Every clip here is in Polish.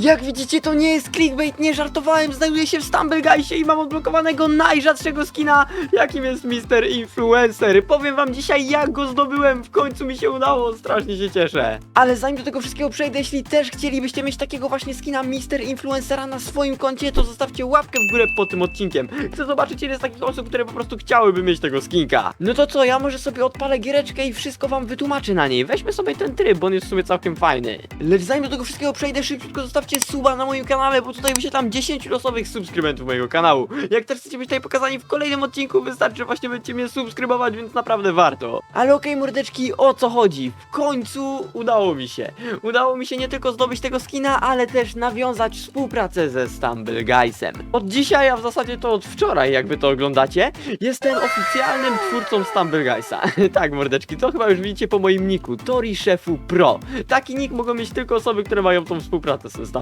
Jak widzicie, to nie jest clickbait, nie żartowałem, znajduję się w Stumbleguysie i mam odblokowanego najrzadszego skina, jakim jest Mr. Influencer. Powiem wam dzisiaj, jak go zdobyłem, w końcu mi się udało, strasznie się cieszę. Ale zanim do tego wszystkiego przejdę, jeśli też chcielibyście mieć takiego właśnie skina Mr. Influencera na swoim koncie, to zostawcie łapkę w górę pod tym odcinkiem. Chcę zobaczyć, ile jest takich osób, które po prostu chciałyby mieć tego skinka. No to co, ja może sobie odpalę giereczkę i wszystko wam wytłumaczę na niej. Weźmy sobie ten tryb, bo on jest w sumie całkiem fajny. Lecz zanim do tego wszystkiego przejdę, szybciutko zostawcie suba na moim kanale, bo tutaj wyświetlam 10 losowych subskrybentów mojego kanału. Jak też chcecie być tutaj pokazani w kolejnym odcinku, wystarczy właśnie będziecie mnie subskrybować, więc naprawdę warto. Ale okej, mordeczki, o co chodzi? W końcu udało mi się. Udało mi się nie tylko zdobyć tego skina, ale też nawiązać współpracę ze Stumble Guysem. Od dzisiaj, a w zasadzie to od wczoraj, jak wy to oglądacie, jestem oficjalnym twórcą Stumble Guysa. tak, mordeczki, to chyba już widzicie po moim niku, Tori Szefu Pro. Taki nick mogą mieć tylko osoby, które mają tą współpracę ze Stumble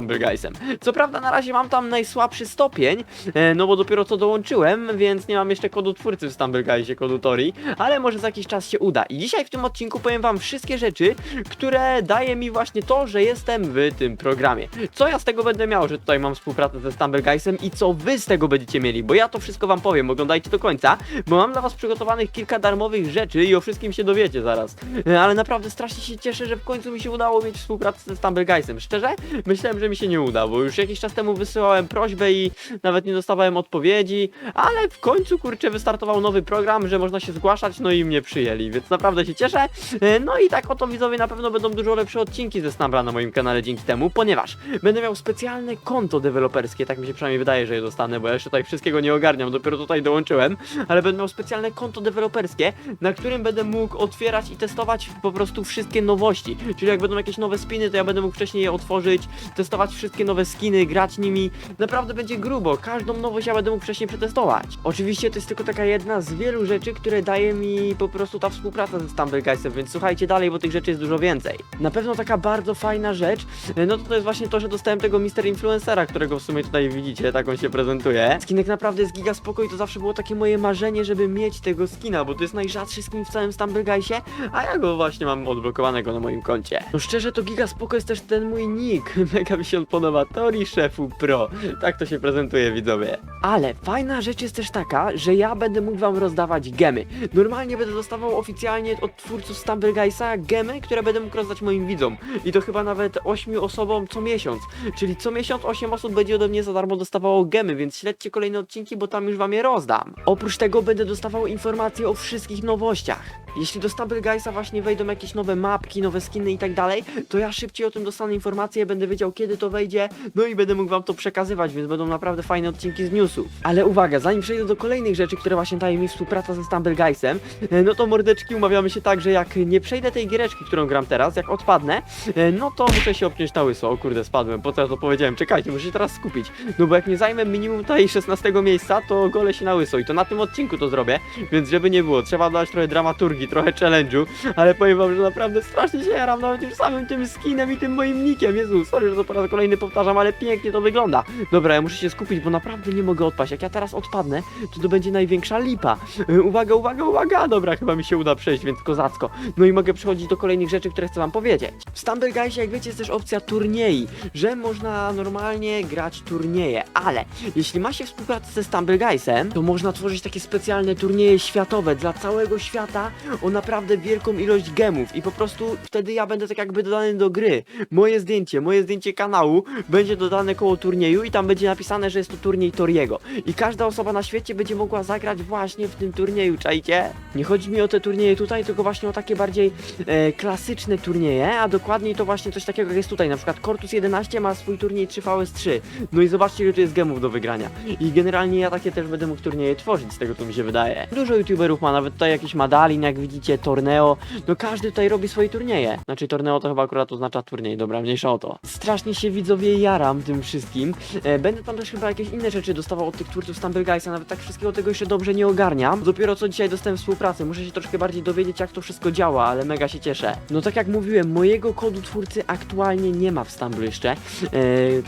Co prawda na razie mam tam najsłabszy stopień, e, no bo dopiero co dołączyłem, więc nie mam jeszcze kodu twórcy w Stumble Guysie, kodu Tori, ale może za jakiś czas się uda. I dzisiaj w tym odcinku powiem wam wszystkie rzeczy, które daje mi właśnie to, że jestem w tym programie. Co ja z tego będę miał, że tutaj mam współpracę ze Stumble Guysem i co wy z tego będziecie mieli, bo ja to wszystko wam powiem, oglądajcie do końca, bo mam dla was przygotowanych kilka darmowych rzeczy i o wszystkim się dowiecie zaraz. E, Ale naprawdę strasznie się cieszę, że w końcu mi się udało mieć współpracę ze Stumble Guysem. Szczerze, myślałem, że mi się nie uda, bo już jakiś czas temu wysyłałem prośbę i nawet nie dostawałem odpowiedzi, ale w końcu kurczę wystartował nowy program, że można się zgłaszać, no i mnie przyjęli, więc naprawdę się cieszę. E, No i tak oto widzowie na pewno będą dużo lepsze odcinki ze Snabra na moim kanale dzięki temu, ponieważ będę miał specjalne konto deweloperskie, tak mi się przynajmniej wydaje, że je dostanę, bo ja jeszcze tutaj wszystkiego nie ogarniam, dopiero tutaj dołączyłem, ale będę miał specjalne konto deweloperskie, na którym będę mógł otwierać i testować po prostu wszystkie nowości. Czyli jak będą jakieś nowe spiny, to ja będę mógł wcześniej je otworzyć, testować wszystkie nowe skiny, grać nimi. Naprawdę będzie grubo, każdą nowość ja będę mógł wcześniej przetestować. Oczywiście to jest tylko taka jedna z wielu rzeczy, które daje mi po prostu ta współpraca ze Stumble Guysem, więc słuchajcie dalej, bo tych rzeczy jest dużo więcej. Na pewno taka bardzo fajna rzecz, no to to jest właśnie to, że dostałem tego Mr. Influencera, którego w sumie tutaj widzicie, tak on się prezentuje. Skinek naprawdę jest giga spoko i to zawsze było takie moje marzenie, żeby mieć tego skina, bo to jest najrzadszy skin w całym Stumble Guysie, a ja go właśnie mam odblokowanego na moim koncie. No szczerze, to giga spoko jest też ten mój nick, mega mi się on podoba, Tori Szefu Pro, tak to się prezentuje widzowie. Ale fajna rzecz jest też taka, że ja będę mógł wam rozdawać gemy. Normalnie będę dostawał oficjalnie od twórców Stumble Guysa gemy, które będę mógł rozdać moim widzom. I to chyba nawet 8 osobom co miesiąc. Czyli co miesiąc 8 osób będzie ode mnie za darmo dostawało gemy, więc śledźcie kolejne odcinki, bo tam już wam je rozdam. Oprócz tego będę dostawał informacje o wszystkich nowościach. Jeśli do Stumble Guysa właśnie wejdą jakieś nowe mapki, nowe skiny i tak dalej, to ja szybciej o tym dostanę informacje, będę wiedział kiedy to wejdzie, no i będę mógł wam to przekazywać, więc będą naprawdę fajne odcinki z newsów. Ale uwaga, zanim przejdę do kolejnych rzeczy, które właśnie daje mi współpraca ze Stumble Guysem, e, no to mordeczki umawiamy się tak, że jak nie przejdę tej giereczki, którą gram teraz, jak odpadnę, e, no to muszę się obciąć na łyso. O kurde, spadłem, po ja to powiedziałem? Czekajcie, muszę się teraz skupić. No bo jak nie zajmę minimum tutaj 16 miejsca, to golę się na łyso i to na tym odcinku to zrobię, więc żeby nie było, trzeba dać trochę dramaturgii, trochę challenge'u, ale powiem wam, że naprawdę strasznie się jaram nawet już samym tym skinem i tym moim nickiem. Jezu, sorry, że to raz kolejny powtarzam, ale pięknie to wygląda. Dobra, ja muszę się skupić, bo naprawdę nie mogę odpaść. Jak ja teraz odpadnę, to to będzie największa lipa. Uwaga, uwaga, uwaga! Dobra, chyba mi się uda przejść, więc kozacko. No i mogę przechodzić do kolejnych rzeczy, które chcę wam powiedzieć. W Stumble Guysie, jak wiecie, jest też opcja turniej, że można normalnie grać turnieje, ale jeśli ma się współpracę ze Stumble Guysem, to można tworzyć takie specjalne turnieje światowe dla całego świata o naprawdę wielką ilość gemów i po prostu wtedy ja będę tak jakby dodany do gry. Moje zdjęcie, moje zdjęcie kanału będzie dodane koło turnieju i tam będzie napisane, że jest to turniej Toriego. I każda osoba na świecie będzie mogła zagrać właśnie w tym turnieju, czajcie? Nie chodzi mi o te turnieje tutaj, tylko właśnie o takie bardziej e, klasyczne turnieje, a dokładniej to właśnie coś takiego jak jest tutaj, na przykład Cortus 11 ma swój turniej 3vs3. No i zobaczcie ile tu jest gemów do wygrania. I generalnie ja takie też będę mógł turnieje tworzyć, z tego co mi się wydaje. Dużo youtuberów ma, nawet tutaj jakiś Madalin, jak widzicie, Torneo, no każdy tutaj robi swoje turnieje. Znaczy Torneo to chyba akurat oznacza turniej, dobra, mniejsza o to. Strasznie się widzowie jaram tym wszystkim. E, będę tam też chyba jakieś inne rzeczy dostawał od tych twórców Stumble Guysa, nawet tak wszystkiego tego jeszcze dobrze nie ogarniam. Dopiero co dzisiaj dostałem współpracę, muszę się troszkę bardziej dowiedzieć jak to wszystko działa, ale mega się cieszę. No tak jak mówiłem, mojego kodu twórcy aktualnie nie ma w Stumble jeszcze. E,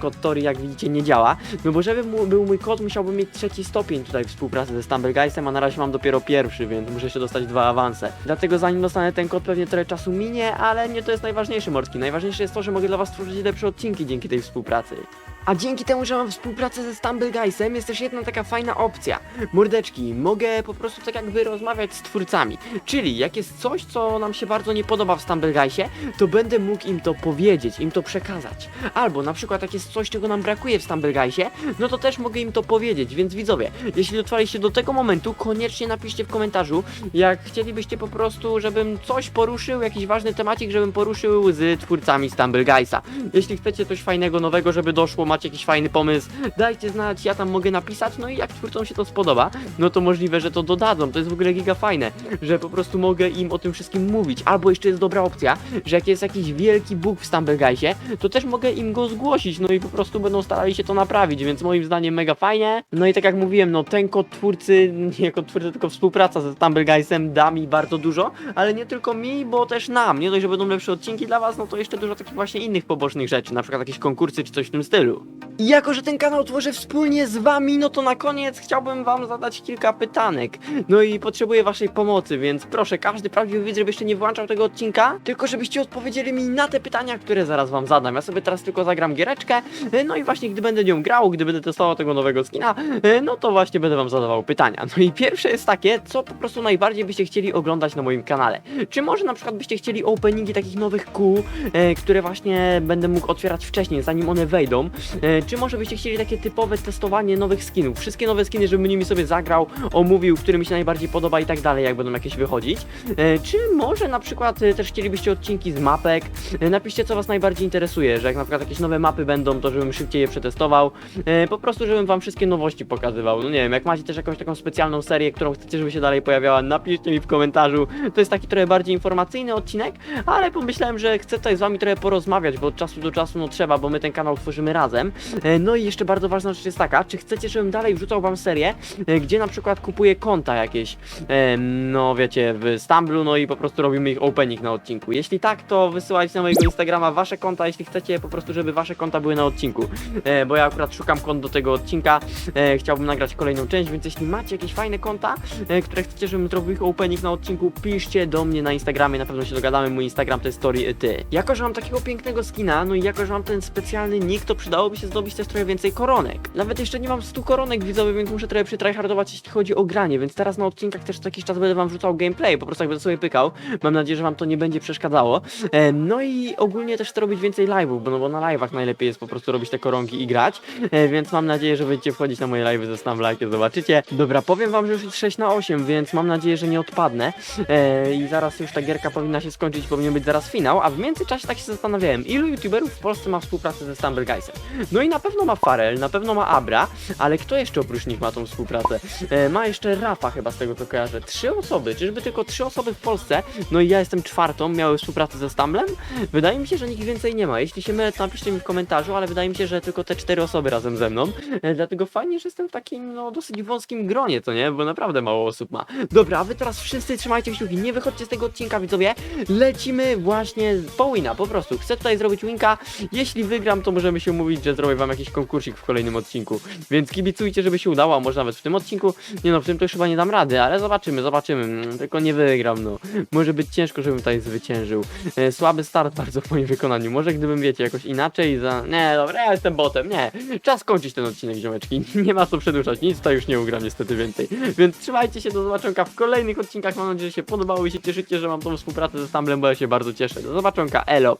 kod Tori jak widzicie nie działa, no bo żeby mu, był mój kod musiałbym mieć trzeci stopień tutaj współpracy ze Stumble Guysem, a na razie mam dopiero pierwszy, więc muszę jeszcze dostać dwa awanse. Dlatego zanim dostanę ten kod pewnie trochę czasu minie, ale nie to jest najważniejsze mordki. Najważniejsze jest to, że mogę dla was stworzyć lepsze odcinki dzięki tej współpracy. A dzięki temu, że mam współpracę ze Stumble Guysem, jest też jedna taka fajna opcja. Mordeczki, mogę po prostu tak jakby rozmawiać z twórcami. Czyli jak jest coś, co nam się bardzo nie podoba w Stumble Guysie, to będę mógł im to powiedzieć, im to przekazać. Albo na przykład jak jest coś, czego nam brakuje w Stumble Guysie, no to też mogę im to powiedzieć. Więc widzowie, jeśli dotrwaliście do tego momentu, koniecznie napiszcie w komentarzu, jak chcielibyście po prostu, żebym coś poruszył, jakiś ważny temacik, żebym poruszył z twórcami Stumble Guysa. Jeśli chcecie coś fajnego, nowego, żeby doszło, macie jakiś fajny pomysł, dajcie znać, ja tam mogę napisać, no i jak twórcom się to spodoba, no to możliwe, że to dodadzą, to jest w ogóle giga fajne, że po prostu mogę im o tym wszystkim mówić, albo jeszcze jest dobra opcja, że jak jest jakiś wielki bóg w Stumble Guysie, to też mogę im go zgłosić, no i po prostu będą starali się to naprawić, więc moim zdaniem mega fajnie, no i tak jak mówiłem, no ten kod twórcy, nie kod twórcy, tylko współpraca ze Stumble Guysem da mi bardzo dużo, ale nie tylko mi, bo też nam, nie dość, że będą lepsze odcinki dla was, no to jeszcze dużo takich właśnie innych pobocznych rzeczy, na przykład jakieś konkursy czy coś w tym stylu. I jako, że ten kanał tworzę wspólnie z wami, no to na koniec chciałbym wam zadać kilka pytanek. No i potrzebuję waszej pomocy, więc proszę, każdy prawdziwy widz, żeby jeszcze nie włączał tego odcinka, tylko żebyście odpowiedzieli mi na te pytania, które zaraz wam zadam. Ja sobie teraz tylko zagram giereczkę, no i właśnie gdy będę nią grał, gdy będę testował tego nowego skina, no to właśnie będę wam zadawał pytania. No i pierwsze jest takie, co po prostu najbardziej byście chcieli oglądać na moim kanale. Czy może na przykład byście chcieli openingi takich nowych kół, e, które właśnie będę mógł otwierać wcześniej, zanim one wejdą, czy może byście chcieli takie typowe testowanie nowych skinów, wszystkie nowe skiny, żebym nimi sobie zagrał, omówił, który mi się najbardziej podoba i tak dalej, jak będą jakieś wychodzić, e, czy może na przykład e, też chcielibyście odcinki z mapek, e, napiszcie co was najbardziej interesuje, że jak na przykład jakieś nowe mapy będą, to żebym szybciej je przetestował, e, po prostu żebym wam wszystkie nowości pokazywał, no nie wiem, jak macie też jakąś taką specjalną serię, którą chcecie, żeby się dalej pojawiała, napiszcie mi w komentarzu, to jest taki trochę bardziej informacyjny odcinek, ale pomyślałem, że chcę tutaj z wami trochę porozmawiać, bo od czasu do czasu no trzeba, bo my ten kanał tworzymy razem. E, No i jeszcze bardzo ważna rzecz jest taka, czy chcecie, żebym dalej wrzucał wam serię, e, gdzie na przykład kupuję konta jakieś, e, no wiecie, w Stamblu, no i po prostu robimy ich opening na odcinku. Jeśli tak, to wysyłajcie na mojego Instagrama wasze konta, jeśli chcecie po prostu, żeby wasze konta były na odcinku, bo ja akurat szukam kont do tego odcinka, chciałbym nagrać kolejną część, więc jeśli macie jakieś fajne konta, które chcecie, żebym zrobił ich opening na odcinku, piszcie do mnie na Instagramie, na pewno się dogadamy, mój Instagram to jest story ty. Jako, że mam takiego pięknego skina, no i jako, że mam ten specjalny nick, to przydałoby się zdobyć też trochę więcej koronek. Nawet jeszcze nie mam 100 koronek widzowie, więc muszę trochę przytryhardować, jeśli chodzi o granie, więc teraz na odcinkach też co jakiś czas będę wam wrzucał gameplay, po prostu jak będę sobie pykał. Mam nadzieję, że wam to nie będzie przeszkadzało. E, no i ogólnie też chcę robić więcej live'ów, bo, no bo na live'ach najlepiej jest po prostu robić te koronki i grać, e, więc mam nadzieję, że będziecie wchodzić na moje live'y ze Snowlike'ie, zobaczycie. Dobra, powiem wam, że już jest 6 na 8, więc mam nadzieję, że nie odpadnę e, i zaraz już ta gierka powinna się skończyć, powinien być zaraz finał, a w międzyczasie tak się zastanawiałem, ilu youtuberów w Polsce ma współpracę ze Stumble Guysem? No i na pewno ma Farel, na pewno ma Abra, ale kto jeszcze oprócz nich ma tą współpracę? E, ma jeszcze Rafa chyba z tego co kojarzę. Trzy osoby, czyżby tylko trzy osoby w Polsce? No i ja jestem czwartą, miały współpracę ze Stumblem? Wydaje mi się, że nikt więcej nie ma. Jeśli się mylę, to napiszcie mi w komentarzu, ale wydaje mi się, że tylko te cztery osoby razem ze mną. E, dlatego fajnie, że jestem w takim, no, dosyć wąskim gronie, to nie? Bo naprawdę mało osób ma. Dobra, a wy teraz wszyscy trzymajcie kciuki, nie wychodźcie z tego odcinka, widzowie. Lecimy właśnie po wina, po prostu. Chcę tutaj zrobić winka. Jeśli wygram, to możemy się umówić, że zrobię wam jakiś konkursik w kolejnym odcinku. Więc kibicujcie, żeby się udało, a może nawet w tym odcinku. Nie no, w tym to już chyba nie dam rady, ale zobaczymy, zobaczymy. Mm, Tylko nie wygram, no. Może być ciężko, żebym tutaj zwyciężył. E, słaby start bardzo w moim wykonaniu. Może gdybym, wiecie, jakoś inaczej za... Nie, dobra, ja jestem botem, nie. Czas kończyć ten odcinek, ziomeczki. Nie ma co przedłużać, nic tutaj już nie ugram niestety więcej. Więc trzymajcie się, do zobaczonka w kolejnych odcinkach. Mam nadzieję, że się podobało i się cieszycie, że mam tą współpracę ze Stumblem, bo ja się bardzo cieszę. Do zobaczonka, elo.